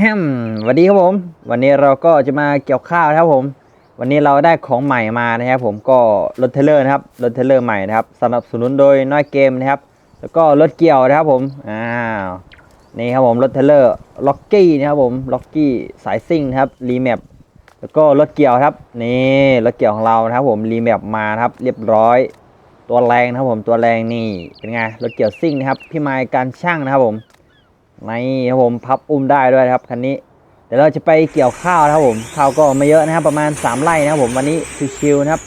แฮมสวัสดีครับผม วันนี้เราก็จะมาเกี่ยวข้าวนะครับผม วันนี้เราได้ของใหม่มานะครับผมก็รถเทเลอร์นะครับรถเทเลอร์ใหม่นะครับสนับสนุนโดยน้อยเกมนะครับ แล้วก็รถเกี่ยวนะครับผมอ้าวนี่ครับผมรถเทเลอร์ล็อกกี้นะครับผมล็อกกี้สายซิ่งนะครับรีแมปแล้วก็รถเกี่ยวครับนี่รถเกี่ยวของเรานะครับผมรีแมปมาครับเรียบร้อย ตัวแรงนะครับผมตัวแรงนี่เป็นไงรถเกี่ยวซิ่งนะครับพี่ไมค์การช่างนะครับผม นี่ครับผมพับอุ้มได้ด้วยครับคันนี้เดี๋ยวเราจะไปเกี่ยวข้าวนะครับผมข้าวก็ไม่เยอะนะครับประมาณ 3 ไร่นะครับผมวันนี้ชิวๆนะครับ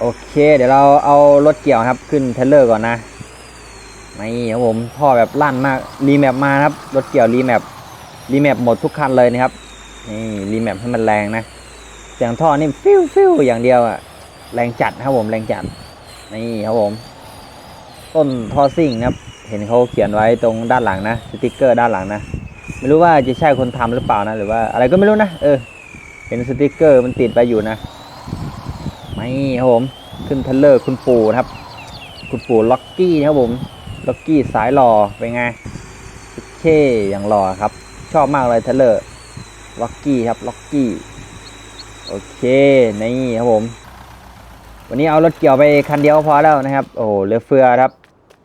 โอเค เดี๋ยวเราเอารถเกี่ยวครับขึ้นเทรเลอร์ก่อนนะนี่ครับผมท่อแบบลั่นมากรีแมปมาครับรถเกี่ยวรีแมปรีแมปหมดทุกคันเลยนะครับนี่รีแมปให้มันแรงนะเสียงท่อนี่ฟิวฟิวอย่างเดียวอะแรงจัดนะครับผมแรงจัดนี่ครับผม ต้นท่อซิ่งนะครับ เห็นเขาเขียนไว้ตรงด้านหลังนะสติกเกอร์ด้านหลังนะไม่รู้ว่าจะใช่คนทำหรือเปล่านะหรือว่าอะไรก็ไม่รู้นะเออ เห็นสติกเกอร์มันติดไปอยู่นะไม่ครับผมขึ้นเทเลอร์คุณปู่นะครับ คุณปู่ล็อกกี้ครับผมล็อกกี้สายหล่อเป็นไงโอเคอย่างหล่อครับ ชอบมากเลยเทเลอร์ล็อกกี้ครับล็อกกี้โอเคนี่ครับผม วันนี้เอารถเกี่ยวไปคันเดียวพอแล้วนะครับ โอ้เหลือเฟือครับ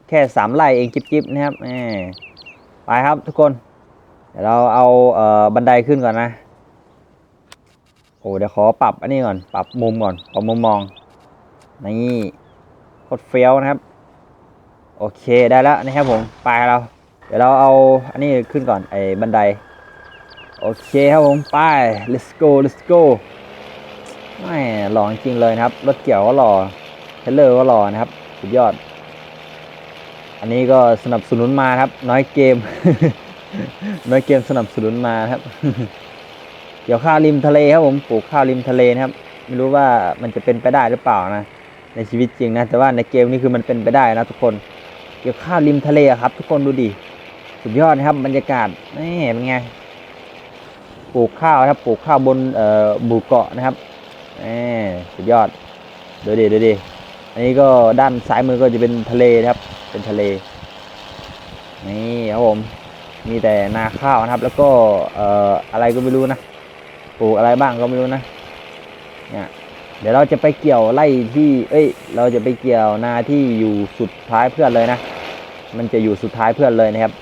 แค่สามไร่เองจิบๆนะครับไปครับทุกคนเดี๋ยวเราเอาเอ่อบันไดขึ้นก่อนนะโอ้เดี๋ยวขอปรับอันนี้ก่อนปรับมุมก่อนปรับมุมมองนี่โคตรเฟี้ยวนะครับ โอเคได้แล้วนะครับผมไปเรา เดี๋ยวเราเอาอันนี้ขึ้นก่อนไอ้บันไดโอเคครับผมไป let's go let's go ไม่หล่อจริงเลยนะครับ รถเกี่ยวก็หล่อเทเลอร์ก็หล่อนะครับ สุดยอด อันนี้ก็สนับสนุนมาครับ น้อยเกม น้อยเกมสนับสนุนมาครับเกี่ยวข้าวริมทะเลครับผมปลูกข้าวริมทะเลนะครับ ไม่รู้ว่ามันจะเป็นไปได้หรือเปล่านะ ในชีวิตจริงนะ แต่ว่าในเกมนี่คือมันเป็นไปได้นะทุกคนเกี่ยวข้าวริมทะเลครับ ทุกคนดูดิสุดยอดนะครับบรรยากาศนี่เป็นไงปลูกข้าวนะครับปลูกข้าวบนเอ่อหมู่เกาะนะครับนี่สุดยอดดูดิดูดิอันนี้ก็ด้านซ้ายมือก็จะเป็นทะเลนะครับ เป็นทะเล นี่ครับผม มีแต่นาข้าวนะครับ แล้วก็เอ่ออะไรก็ไม่รู้นะปลูกอะไรบ้างก็ไม่รู้นะเนี่ยเดี๋ยวเราจะไปเกี่ยวไร่ที่ เอ้ย เราจะไปเกี่ยวนาที่อยู่สุดท้ายเพื่อนเลยนะ มันจะอยู่สุดท้ายเพื่อนเลยนะครับ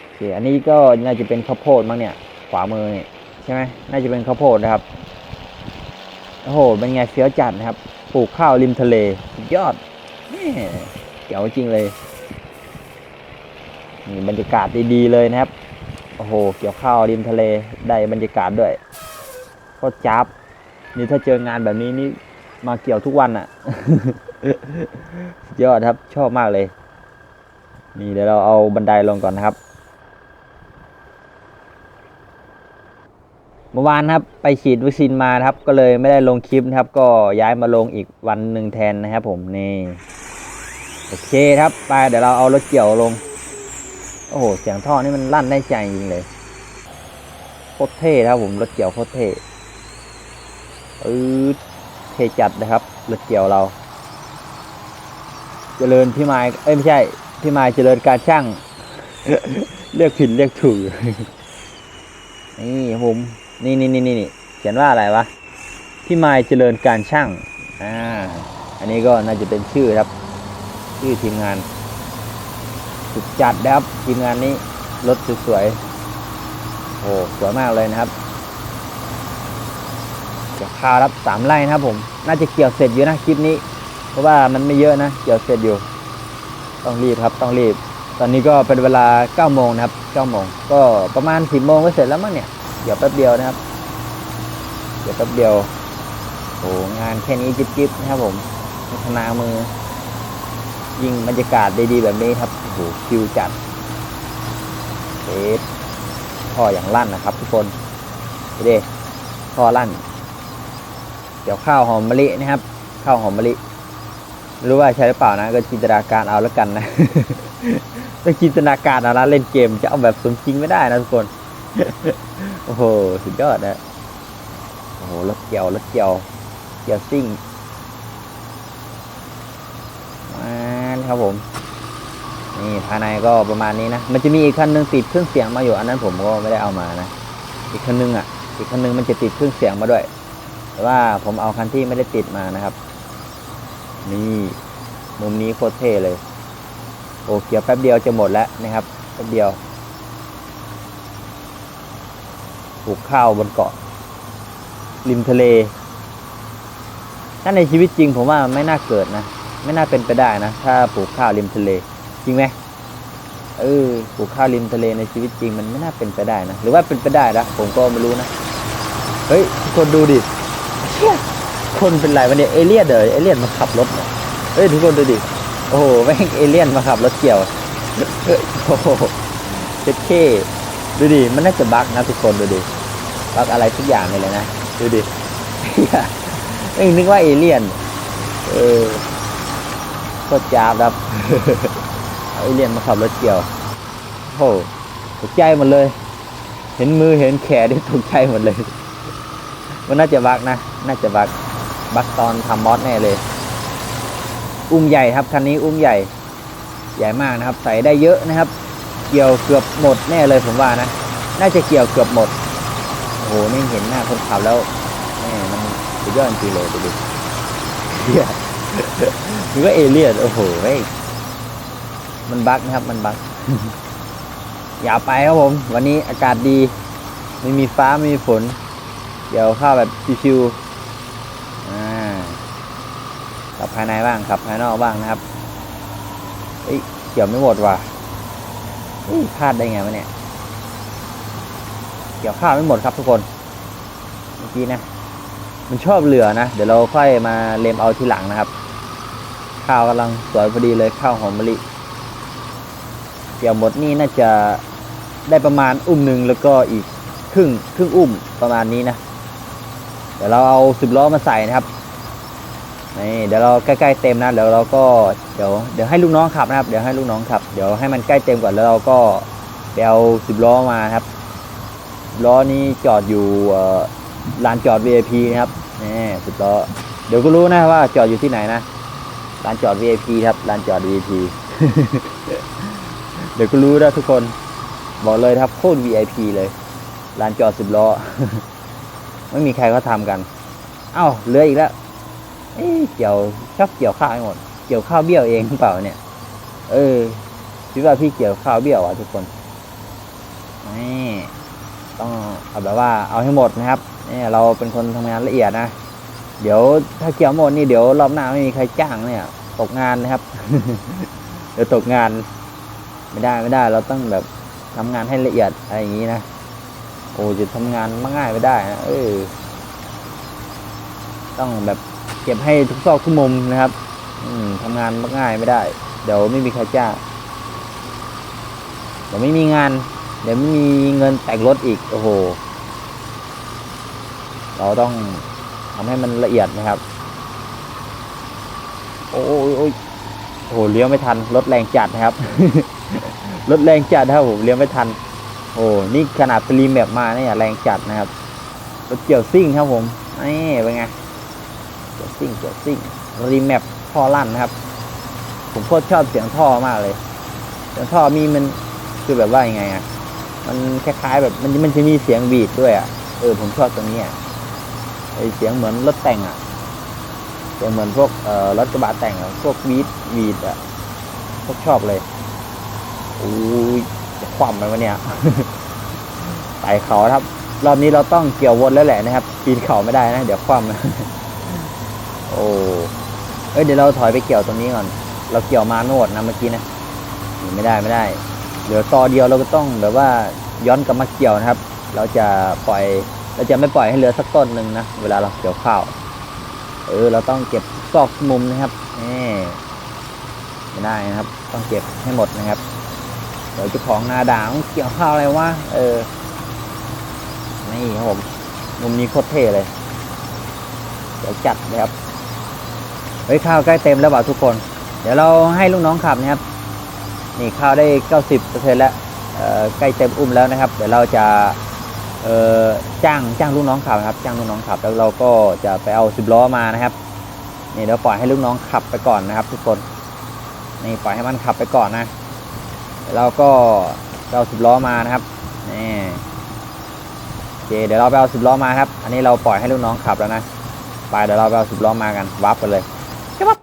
โอเคอันนี้ก็น่าจะเป็นข้าวโพดมั้งเนี่ย ขวามือเนี่ยใช่ไหมน่าจะเป็นข้าวโพดนะครับ โอ้โห เป็นไงเฟี้ยวจัดนะครับ ปลูกข้าวริมทะเล สุดยอด แม่เก๋วจริงเลยนี่บรรยากาศดีๆเลยนะครับ โอ้โห เกี่ยวข้าวริมทะเลได้บรรยากาศด้วยโคตรจับนี่ถ้าเจองานแบบนี้นี่มาเกี่ยวทุกวันอะ่ะยอดครับชอบมากเลย นี่เดี๋ยวเราเอาบันไดลงก่อนนะครับ เมื่อวานครับไปฉีดวัคซีนมาครับ ก็เลยไม่ได้ลงคลิปนะครับ ก็ย้ายมาลงอีกวันหนึ่งแทนนะครับผมนี่ โอเคครับไปเดี๋ยวเราเอารถเกี่ยวลง โอ้โห เสียงท่อนี่มันลั่นได้ใจจริงเลยโคตรเท่ครับผมรถเกี่ยวโคตรเท่เออเท่จัดนะครับรถเกี่ยวเรา เจริญพี่ไม้เอ้ยไม่ใช่พี่ไม้เจริญการช่างเรียกผิดเรียกถูกนี่ผมนี่นี่นี่นี่เขียนว่าอะไรวะพี่ไม้เจริญการช่างอ่าอันนี้ก็น่าจะเป็นชื่อครับ ชื่อทีมงาน สุดจัดนะครับทีมงานนี้รถสวยๆโอ้สวยมากเลยนะครับเกี่ยวข้าวรับสามไร่นะครับผม น่าจะเกี่ยวเสร็จอยู่นะคลิปนี้ เพราะว่ามันไม่เยอะนะเกี่ยวเสร็จอยู่ ต้องรีบครับต้องรีบ ตอนนี้ก็เป็นเวลา9โมงนะครับ9โมงก็ประมาณ10โมงก็เสร็จแล้วมั้งเนี่ยเดี๋ยวแป๊บเดียวนะครับ เดี๋ยวแป๊บเดียวโอ้งานแค่นี้จิ๊บๆนะครับผมพัฒนามือ ยิ่งบรรยากาศดีๆแบบนี้ครับโอ้โหคิวจัดเอสท่ออย่างลั่นนะครับ ทุกคนดูดิท่อลั่น เดี๋ยวข้าวหอมมะลินะครับข้าวหอมมะลิรู้ว่าใช่หรือเปล่านะ ก็จินตนาการเอาแล้วกันนะต้องจินตนาการเอานะเล่นเกมจะเอาแบบสมจริงไม่ได้นะทุกคน โอ้โห สุดยอดนะ โอ้โหรถเกี่ยวรถเกี่ยวเกี่ยวซิ่ง มา ครับผม นี่ภายในก็ประมาณนี้นะ มันจะมีอีกคันหนึงติดเครื่องเสียงมาอยู่ อันนั้นผมก็ไม่ได้เอามานะ อีกคันหนึงอะ อีกคันหนึงมันจะติดเครื่องเสียงมาด้วย แต่ว่าผมเอาคันที่ไม่ได้ติดมานะครับ นี่มุมนี้โคตรเท่เลย โอ้เกี่ยวแป๊บเดียวจะหมดแล้วนะครับ แป๊บเดียวปลูกข้าวบนเกาะ ริมทะเลถ้าในชีวิตจริงผมว่าไม่น่าเกิดนะ ไม่น่าเป็นไปได้นะ ถ้าปลูกข้าวริมทะเล จริงไหมเออปลูกข้าวริมทะเลในชีวิตจริงมันไม่น่าเป็นไปได้นะ หรือว่าเป็นไปได้นะผมก็ไม่รู้นะ เฮ้ยทุกคนดูดิเชี่ยคนเป็นไรวะเนี่ยเอเลี่ยนเดอเอเลี่ยนมาขับรถเนี่ยเฮ้ยทุกคนดูดิโอ้โหแม่งเอเลี่ยนมาขับรถเกี่ยวโอ้โหเจ็ดเคดูดิมันน่าจะบั๊กนะทุกคนดูดิบั๊กอะไรทุกอย่างเลยนะดูดิเหี้ยเอ้ยนึกว่าเอเลี่ยน เออ โคตรจ้าบครับเอาเอเลี่ยนมาขับรถเกี่ยวโอ้โหตกใจหมดเลย เห็นมือเห็นแขนได้ตกใจหมดเลย มันน่าจะบักนะ น่าจะบักบักตอนทำมอสแน่เลย อุ้มใหญ่ครับคันนี้อุ้มใหญ่ ใหญ่มากนะครับ ใส่ได้เยอะนะครับ เกี่ยวเกือบหมดแน่เลยผมว่านะ น่าจะเกี่ยวเกือบหมด โอ้โห นี่เห็นหน้าคนขับแล้วแม่มันสุดยอดจริงเลยดูดิเฮีย นึกว่าเอเลี่ยนโอ้โหเฮ้ยมันบั๊กนะครับ มันบั๊กอย่าไปครับผม วันนี้อากาศดี ไม่มีฟ้าไม่มีฝน เดี๋ยวเข้าแบบชิวๆอ่าขับภายในบ้างขับภายนอกบ้างนะครับเอ้ยเกี่ยวไม่หมดว่ะเอ้ยพลาดได้ไงวะเนี่ย เกี่ยวข้าวไม่หมดครับทุกคน เมื่อกี้นะ มันชอบเหลือนะ เดี๋ยวเราค่อยมาเลมเอาทีหลังนะครับ ข้าวกำลังสวยพอดีเลยข้าวหอมมะลิเกี่ยวหมดนี่น่าจะได้ประมาณอุ้มหนึ่งแล้วก็อีกครึ่งครึ่งอุ้มประมาณนี้นะเดี๋ยวเราเอาสิบล้อมาใส่นะครับนี่เดี๋ยวเราใกล้ๆเต็มนะเดี๋ยวเราก็เดี๋ยวเดี๋ยวให้ลูกน้องขับนะครับ เดี๋ยวให้ลูกน้องขับ เดี๋ยวให้มันใกล้เต็มก่อนแล้วเราก็ไปเอาสิบล้อมาครับล้อนี้จอดอยู่ลานจอด VIP นะครับนี่สิบล้อเดี๋ยวก็รู้นะว่าจอดอยู่ที่ไหนนะ ลานจอด VIP ครับลานจอด VIP เดี๋ยวก็รู้นะทุกคน บอกเลยครับโคตร VIP เลยลานจอดสิบล้อ ไม่มีใครเขาทำกัน เอ้าเหลืออีกแล้วเเกี่ยวชอบเกี่ยวข้าวให้หมด เกี่ยวข้าวเบี้ยวเองหรือเปล่าเนี่ย เออคิดว่าพี่เกี่ยวข้าวเบี้ยวอะทุกคนนี่ต้องเอาแบบว่าเอาให้หมดนะครับนี่เราเป็นคนทำงานละเอียดนะ เดี๋ยวถ้าเกี่ยวหมดนี่เดี๋ยวรอบหน้าไม่มีใครจ้างเนี่ย ตกงานนะครับ เดี๋ยวตกงาน ไม่ได้ไม่ได้ เราต้องแบบทำงานให้ละเอียดอะไรอย่างนี้นะโอ้จะทำงานมง่ายไม่ได้นะเออต้องแบบเก็บให้ทุกซอกทุกมุมนะครับ อืมทำงานมง่ายไม่ได้ เดี๋ยวไม่มีใครจ้างเดี๋ยวไม่มีงาน เดี๋ยวไม่มีเงินแต่งรถอีก โอ้โห เราต้อง ทำให้มันละเอียดนะครับ โอ้ยโอ้ยโอ้โหเลี้ยวไม่ทันรถแรงจัดนะครับรถแรงจัดนะครับผมเลี้ยวไม่ทัน โอ้นี่ขนาดสลีมแบบมาเนี่ยแรงจัดนะครับรถเกี่ยวซิ่งครับผมนี่เป็นไงเกี่ยวซิ่งเกี่ยวซิ่งรีแมปท่อลั่นนะครับ ผมโคตรชอบเสียงท่อมากเลยเสียงท่อมีมันคือแบบว่ายังไงอะมันคล้ายๆแบบมันมันจะมีเสียงบีดด้วยอะเออผมชอบตรงนี้อะ เสียงเหมือนรถแต่งอะเสียงเหมือนพวกเอ่อรถกระบะแต่งอะพวกบีดบีดอะพวกชอบเลยอุ้ยจะคว่ำไปวะเนี่ยไต่เขาครับ รอบนี้เราต้องเกี่ยววนแล้วแหละนะครับ ปีนเขาไม่ได้นะ เดี๋ยวคว่ำนะโอ้เอ้ยเดี๋ยวเราถอยไปเกี่ยวตรงนี้ก่อน เราเกี่ยวมาโนดนะเมื่อกี้นะไม่ได้ไม่ได้เหลือต่อเดียวเราก็ต้องแบบว่าย้อนกลับมาเกี่ยวนะครับ เราจะปล่อย เราจะไม่ปล่อยให้เหลือสักต้นหนึ่งนะเวลาเราเกี่ยวข้าว เออ เราต้องเก็บซอกมุมนะครับนี่ไม่ได้นะครับ ต้องเก็บให้หมดนะครับเดี๋ยวเจ้าของนาด่าต้องเกี่ยวข้าวอะไรวะเออนี่ครับผมมุมนี้โคตรเท่เลย เดี๋ยวจัดนะครับเฮ้ยข้าวใกล้เต็มแล้วเปล่าทุกคน เดี๋ยวเราให้ลูกน้องขับนะครับ นี่ข้าวได้เก้าสิบเปอร์เซ็นแล้วใกล้เต็มอุ้มแล้วนะครับ เดี๋ยวเราจะ จ้างจ้างลูกน้องขับนะครับ จ้างลูกน้องขับ แล้วเราก็จะไปเอาสิบล้อมานะครับนี่เดี๋ยวปล่อยให้ลูกน้องขับไปก่อนนะครับ ทุกคนนี่ปล่อยให้มันขับไปก่อนนะเราก็เอาสิบล้อมานะครับนี่โอเคเดี๋ยวเราไปเอาสิบล้อมาครับ อันนี้เราปล่อยให้ลูกน้องขับแล้วนะไปเดี๋ยวเราไปเอาสิบล้อมากันวับกันเลยวับ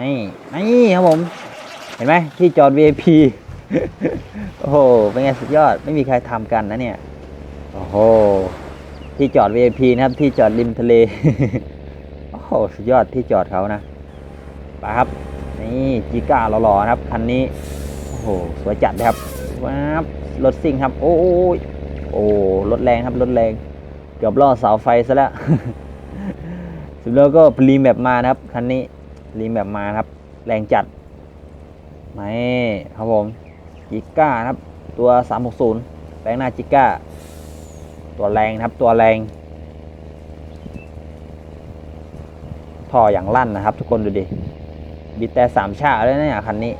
นี่นี่ครับผม เห็นไหมที่จอด VIP โอ้โหเป็นไงสุดยอดไม่มีใครทำกันนะเนี่ย โอ้โห ที่จอด VIP นะครับ ที่จอดริมทะเล โอ้โห สุดยอดที่จอดเขานะไปครับ นี่จีก้าหล่อๆนะครับ คันนี้ โอ้โห สวยจัดเลยครับว้าวรถซิ่งครับ โอ้ยโอ้รถแรงครับ รถแรง เกือบล่อเสาไฟซะแล้วสุดแล้วก็รีแมปมานะครับ คันนี้รีแมปมาครับ แรงจัดไม่ครับผมจิก้านะครับ ตัว 360 แปลงหน้าจิก้า ตัวแรงนะครับ ตัวแรงท่ออย่างลั่นนะครับ ทุกคนดูดิบีบแต่สามชาเลยนะเนี่ยคันนี้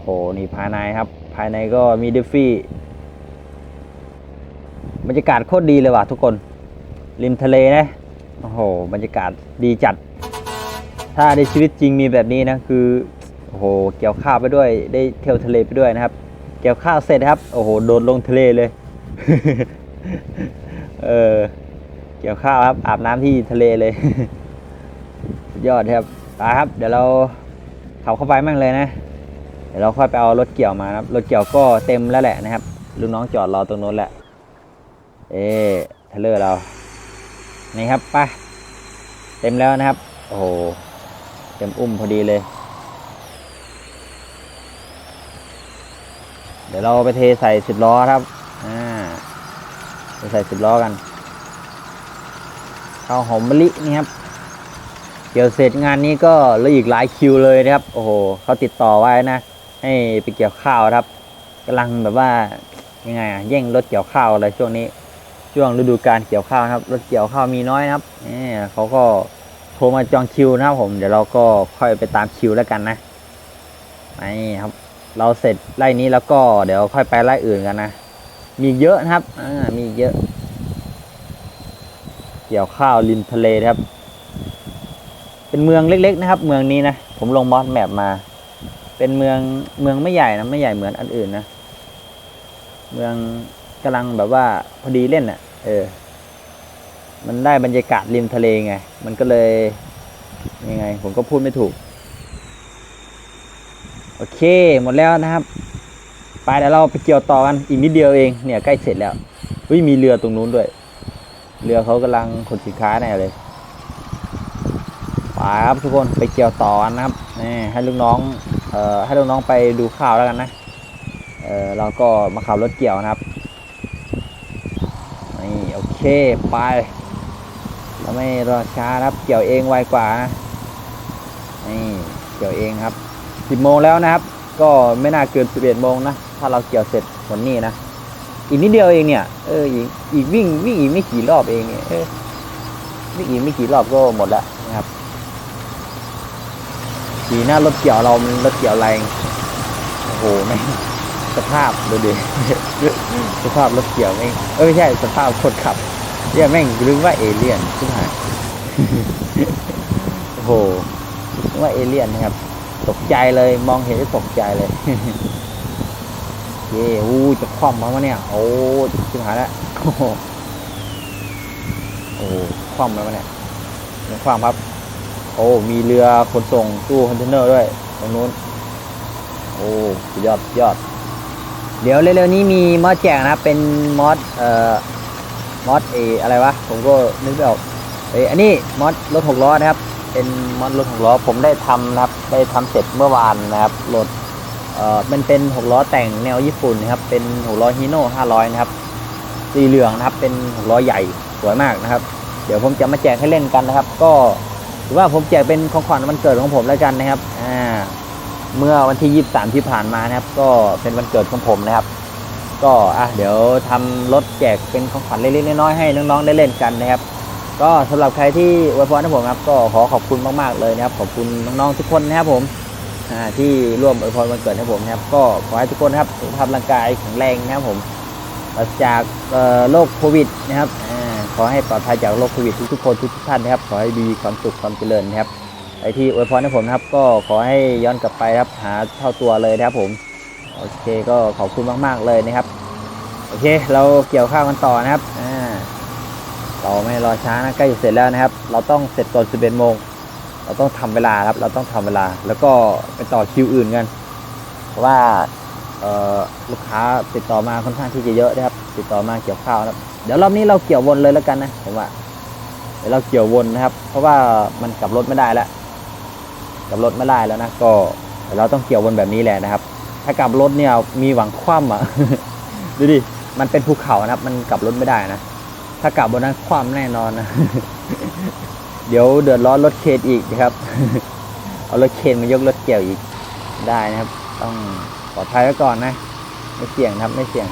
โหนี่ภายในครับ ภายในก็มีดิฟฟี่บรรยากาศโคตรดีเลยว่ะทุกคน ริมทะเลนะโอ้โหบรรยากาศดีจัด ถ้าในชีวิตจริงมีแบบนี้นะคือโอ้โหเกี่ยวข้าวไปด้วยได้เที่ยวทะเลไปด้วยนะครับ เกี่ยวข้าวเสร็จครับโอ้โหโดดลงทะเลเลย เออ เกี่ยวข้าวครับ อาบน้ำที่ทะเลเลย ยอดครับไปครับ เดี๋ยวเราขับเข้าไปมั่งเลยนะ เดี๋ยวเราค่อยไปเอารถเกี่ยวมานะครับ รถเกี่ยวก็เต็มแล้วแหละนะครับ ลูกน้องจอดรอตรงโน้นแหละ เอ๊ะเลอร์เรา นี่ครับไปเต็มแล้วนะครับ โอ้โห เต็มอุ้มพอดีเลย เดี๋ยวเราไปเทใส่สิบล้อครับ อ่าไปใส่สิบล้อกันข้าวหอมมะลินี่ครับ เกี่ยวเสร็จงานนี้ก็เหลืออีกหลายคิวเลยนะครับ โอ้โหเขาติดต่อไว้นะ ให้ไปเกี่ยวข้าวครับกำลังแบบว่ายังไงอะแย่งรถเกี่ยวข้าวอะไรช่วงนี้ ช่วงฤดูการเกี่ยวข้าวครับ รถเกี่ยวข้าวมีน้อยนะครับนี่เขาก็โทรมาจองคิวนะครับผม เดี๋ยวเราก็ค่อยไปตามคิวแล้วกันนะนี่ครับ เราเสร็จไล่นี้แล้วก็เดี๋ยวค่อยไปไล่อื่นกันนะ มีเยอะนะครับอ่ามีเยอะ เกี่ยวข้าวริมทะเลนะครับ เป็นเมืองเล็ก ๆ นะครับ เมืองนี้นะ ผมลงมอสแมปมา เป็นเมืองเมืองไม่ใหญ่นะไม่ใหญ่เหมือนอันอื่นนะ เมืองกำลังแบบว่าพอดีเล่นอะ เออ มันได้บรรยากาศริมทะเลไง มันก็เลยยังไง ผมก็พูดไม่ถูก โอเค หมดแล้วนะครับ ไปเดี๋ยวเราไปเกี่ยวต่อกันอีกนิดเดียวเองเนี่ยใกล้เสร็จแล้วเฮ้ยมีเรือตรงนู้นด้วย เรือเขากำลังขนสินค้าแน่เลยไปครับทุกคนไปเกี่ยวต่อกันนะครับนี่ให้ลูกน้องเอ่อให้ลูกน้องไปดูข้าวแล้วกันนะเออเราก็มาขับรถเกี่ยวนะครับนี่โอเคไปเราไม่รอช้านะครับ เกี่ยวเองไวกว่านะนี่เกี่ยวเองครับสิบโมงแล้วนะครับ ก็ไม่น่าเกินสิบเอ็ดโมงนะ ถ้าเราเกี่ยวเสร็จวันนี้นะอีกนิดเดียวเองเนี่ยเอออีกอีกวิ่งวิ่งอีกไม่กี่รอบเองเนี่ยเออวิ่งอีกไม่กี่รอบก็หมดแล้วนะครับสีหน้ารถเกี่ยวเรามันรถเกี่ยวแรงโอ้โหแม่งสภาพดูดิสภาพรถเกี่ยวแม่งเอ้ยไม่ใช่สภาพคนขับเรียแม่งรู้ว่าเอเลี่ยนขึ้นหายโอ้โหว่าเอเลี่ยนนะครับ ตกใจเลยมองเห็นก็ตกใจเลย เย้อู้จะคว่ำมาวะเนี่ย โอ้ชิบหายแล้ว โอ้โหโอ้โหคว่ำแล้วะเนี่ยยังคว่ำครับ โอ้ มีเรือขนส่งตู้คอนเทนเนอร์ด้วยตรงนู้น โอ้ยอดยอด เดี๋ยวเร็วๆนี้มีมอดแจกนะครับเป็นมอดเอ่อมอดเออะไรวะ ผมก็นึกไม่ออกเอ้อันนี้มอดรถหกล้อนะครับ เป็นมอดรถหกล้อ ผมได้ทำนะครับ ได้ทำเสร็จเมื่อวานนะครับรถ มันเป็นหกล้อแต่งแนวญี่ปุ่นนะครับ เป็นหกล้อฮีโน่ห้าร้อยนะครับ สีเหลืองนะครับ เป็นหกล้อใหญ่สวยมากนะครับ เดี๋ยวผมจะมาแจกให้เล่นกันนะครับ ก็ถือว่าผมแจกเป็นของขวัญวันเกิดของผมแล้วกันนะครับ อ่า เมื่อวันที่ 23 ที่ผ่านมานะครับ ก็เป็นวันเกิดของผมนะครับ ก็อะเดี๋ยวทำรถแจกเป็นของขวัญเล็กๆน้อยๆให้น้องๆได้เล่นกันนะครับ ก็สำหรับใครที่อวยพรให้ผมครับ ก็ขอขอบคุณมากๆเลยนะครับ ขอบคุณน้องๆทุกคนนะครับผม ที่ร่วมอวยพรวันเกิดให้ผมนะครับ ก็ขอให้ทุกคนครับสุขภาพร่างกายแข็งแรงนะครับผมปราศจากโรคโควิดนะครับอขอให้ปลอดภัยจากโรคโควิดทุกๆคนทุกๆท่านนะครับ ขอให้มีความสุขความเจริญนะครับไอที่อวยพรให้ผมนะครับ ก็ขอให้ย้อนกลับไปครับหาเท่าตัวเลยนะครับผมโอเคก็ขอบคุณมาก ๆ เลยนะครับ โอเค เราเกี่ยวข้าวกันต่อนะครับอ่าเราไม่รอช้านะใกล้จะเสร็จแล้วนะครับ เราต้องเสร็จก่อน11โมง เราต้องทำเวลาครับ เราต้องทำเวลา แล้วก็ไปต่อคิวอื่นกันเพราะว่าลูกค้าติดต่อมาค่อนข้างที่จะเยอะนะครับ ติดต่อมาเกี่ยวข้าวนะเดี๋ยวรอบนี้เราเกี่ยววนเลยแล้วกันนะผมว่าเดี๋ยวเราเกี่ยววนนะครับ เพราะว่ามันกลับรถไม่ได้แล้วกลับรถไม่ได้แล้วนะก็เดี๋ยวเราต้องเกี่ยววนแบบนี้แหละนะครับ ถ้ากลับรถเนี่ยมีหวังคว่ำอะดูดิมันเป็นภูเขานะครับ มันกลับรถไม่ได้นะถ้ากลับบนนั้นคว่ำแน่นอนนะ เดี๋ยวเดือดร้อนรถเคนอีกนะครับ เอารถเคนมายกรถเกี่ยวอีกได้นะครับ ต้องปลอดภัยไว้ก่อนนะ ไม่เสี่ยงครับไม่เสี่ยง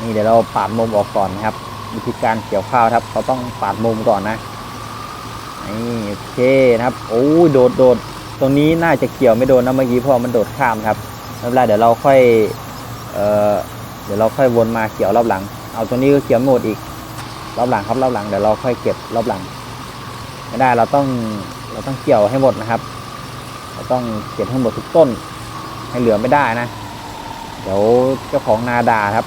นี่เดี๋ยวเราปาดมุมออกก่อนนะครับ วิธีการเกี่ยวข้าวครับ เราต้องปาดมุมก่อนนะนี่โอเคนะครับ โอ้ยโดดโดดตรงนี้น่าจะเกี่ยวไม่โดนนะเมื่อกี้เพราะมันโดดข้ามครับไม่เป็นไรเดี๋ยวเราค่อยเอ่อเดี๋ยวเราค่อยวนมาเกี่ยวรอบหลัง เอาตรงนี้ก็เกี่ยวหมดอีกรอบหลังครับรอบหลังเดี๋ยวเราค่อยเก็บรอบหลัง ไม่ได้เราต้องเราต้องเกี่ยวให้หมดนะครับ เราต้องเก็บให้หมดทุกต้น ให้เหลือไม่ได้นะ เดี๋ยวเจ้าของนาด่าครับ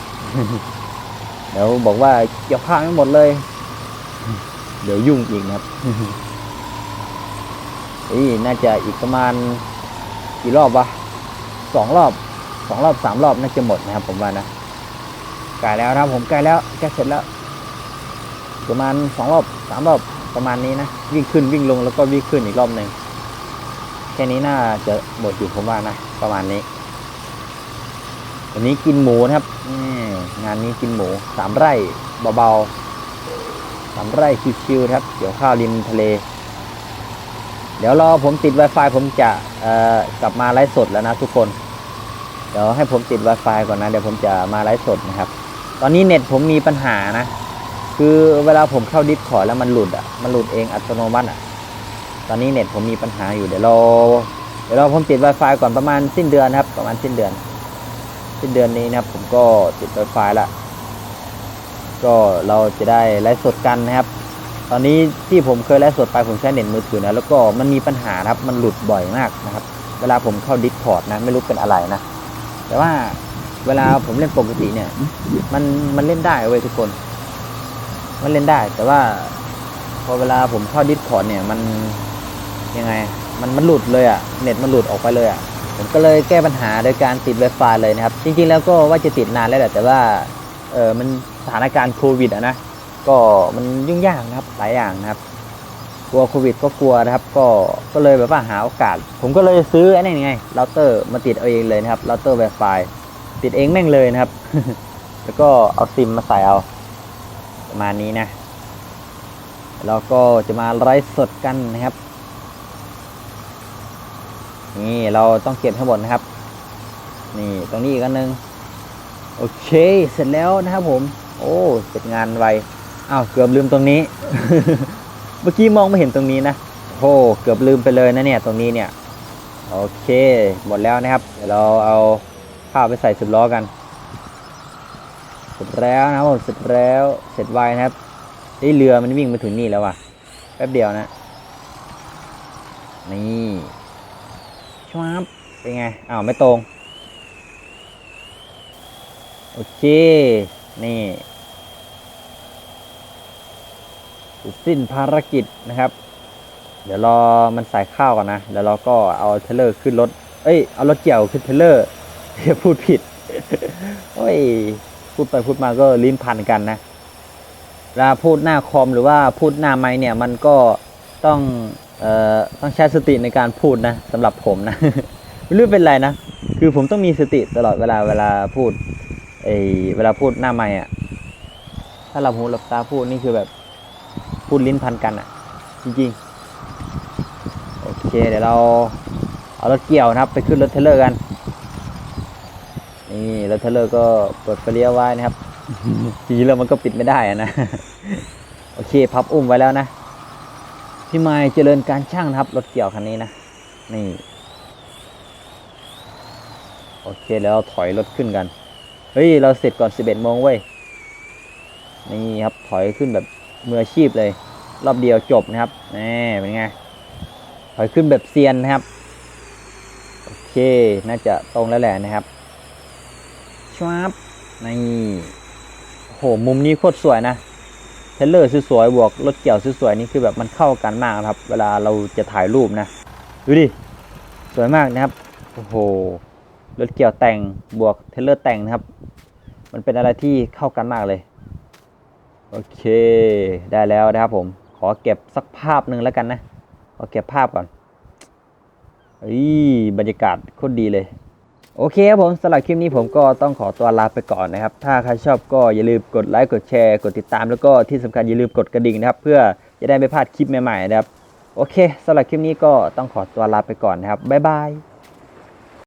เดี๋ยวบอกว่าเกี่ยวข้าวไม่หมดเลย เดี๋ยวยุ่งอีกนะครับนี่น่าจะอีกประมาณกี่รอบวะสองรอบสองรอบสามรอบน่าจะหมดนะครับ ผมว่านะใกล้แล้วนะครับผมใกล้แล้วใกล้เสร็จแล้ว ประมาณสองรอบสามรอบ ประมาณนี้นะ วิ่งขึ้นวิ่งลงแล้วก็วิ่งขึ้นอีกรอบหนึ่งแค่นี้น่าจะหมดอยู่ผมว่านะ ประมาณนี้วันนี้กินหมูนะครับงานนี้กินหมูสามไร่เบาๆสามไร่ชิวๆครับเกี่ยวข้าวริมทะเล เดี๋ยวรอผมติด Wi-Fi ผมจะกลับมาไลฟ์สดแล้วนะทุกคน เดี๋ยวให้ผมติด Wi-Fi ก่อนนะ เดี๋ยวผมจะมาไลฟ์สดนะครับ ตอนนี้เน็ตผมมีปัญหานะ คือเวลาผมเข้าดิสคอร์แล้วมันหลุดอะ มันหลุดเองอัตโนมัติอะ ตอนนี้เน็ตผมมีปัญหาอยู่เดี๋ยวเราเดี๋ยวเราผมติด Wi-Fi ก่อนประมาณสิ้นเดือนครับ ประมาณสิ้นเดือน สิ้นเดือนนี้นะครับ ผมก็ติด Wi-Fi ละก็เราจะได้ไลฟ์สดกันนะครับ ตอนนี้ที่ผมเคยไลฟ์สดไปผมใช้เน็ตมือถือนะแล้วก็มันมีปัญหาครับ มันหลุดบ่อยมากนะครับ เวลาผมเข้าดิสคอร์ดนะ ไม่รู้เป็นอะไรนะ แต่ว่าเวลาผมเล่นปกติเนี่ย มันมันเล่นได้เว้ยทุกคน มันเล่นได้ แต่ว่าพอเวลาผมเข้าดิสคอร์ดเนี่ยมันยังไง มันมันหลุดเลยอะ่ะเน็ตมันหลุดออกไปเลยอะ่ะผมก็เลยแก้ปัญหาโดยการติด Wi-Fi เลยนะครับ จริงๆแล้วก็ว่าจะติดนานแล้วแหละแต่ว่าเออมันสถานการณ์โควิดอะนะก็มันยุ่งยากนะครับหลายอย่างนะครับกลัวโควิดก็กลัวนะครับ ก็ก็เลยแบบว่าหาโอกาส ผมก็เลยซื้อไอ้นี่ไงเราเตอร์มาติดเอาเองเลยนะครับเราเตอร์ Wi-Fi ติดเองแม่งเลยนะครับ แล้วก็เอาซิมมาใส่เอา ประมาณนี้นะแล้วก็จะมาไลฟ์สดกันนะครับ นี่เราต้องเก็บให้หมดนะครับ นี่ตรงนี้อีกอันนึง โอเค เสร็จแล้วนะครับผม โอ้เสร็จงานไวอ้าวเกือบลืมตรงนี้ เมื่อกี้มองไม่เห็นตรงนี้นะโอ้เกือบลืมไปเลยนะเนี่ยตรงนี้เนี่ย โอเค หมดแล้วนะครับ เดี๋ยวเราเอาข้าวไปใส่สิบล้อกัน สร็จแล้วนะครับผมเสร็จแล้วเสร็จไวนะครับไอ้เรือมันวิ่งมาถึงนี่แล้วว่ะแป๊บเดียวนะ นี่ชวาบเป็นไงอ้าวไม่ตรง โอเค นี่สิ้นภารกิจนะครับ เดี๋ยวรอมันใส่ข้าวก่อนนะเดี๋ยวเราก็เอาเทเลอร์ขึ้นรถ เอ้ย เอารถเกี่ยวขึ้นเทเลอร์อย่าพูดผิด โอ้ย พูดไปพูดมาก็ลิ้นพันกันนะเวลาพูดหน้าคอมหรือว่าพูดหน้าไม้เนี่ยมันก็ต้องเอ่อต้องใช้สติในการพูดนะสำหรับผมนะไม่รู้เป็นไรนะคือผมต้องมีสติตลอดเวลาเวลาพูดเอเวลาพูดหน้าไม้อะถ้าหลับหูหลับตาพูดนี่คือแบบพูดลิ้นพันกันอะจริงๆโอเคเดี๋ยวเราเอารถเกี่ยวนะครับไปขึ้นรถเทรลเลอร์กัน นี่รถเทรลเลอร์ก็เปิดไฟเลี้ยวไว้นะครับจริงๆแล้วมันก็ปิดไม่ได้อะนะโอเค พับอุ้มไว้แล้วนะพี่ไม้เจริญการช่างนะครับรถเกี่ยวคันนี้นะนี่โอเคแล้วเราถอยรถขึ้นกันเฮ้ยเราเสร็จก่อน 11โมงเว้ยนี่ครับถอยขึ้นแบบมืออาชีพเลย รอบเดียวจบนะครับนี่เป็นไงถอยขึ้นแบบเซียนนะครับโอโอเค น่าจะตรงแล้วแหละนะครับ ชวับนี่โหมุมนี้โคตรสวยนะเทเลอร์สวยๆบวกรถเกี่ยวสวยๆนี่คือแบบมันเข้ากันมากครับ เวลาเราจะถ่ายรูปนะดูดิสวยมากนะครับโอ้โหรถเกี่ยวแต่งบวกเทเลอร์แต่งนะครับ มันเป็นอะไรที่เข้ากันมากเลย โอเคได้แล้วนะครับผมขอเก็บสักภาพหนึ่งแล้วกันนะขอเก็บภาพก่อนเฮ้ยบรรยากาศโคตรดีเลย โอเคครับผมสำหรับคลิปนี้ผมก็ต้องขอตัวลาไปก่อนนะครับ ถ้าใครชอบก็อย่าลืมกดไลค์กดแชร์กดติดตามแล้วก็ที่สำคัญอย่าลืมกดกระดิ่งนะครับ เพื่อจะได้ไม่พลาดคลิปใหม่ๆนะครับ โอเคสำหรับคลิปนี้ก็ต้องขอตัวลาไปก่อนนะครับบ๊ายบาย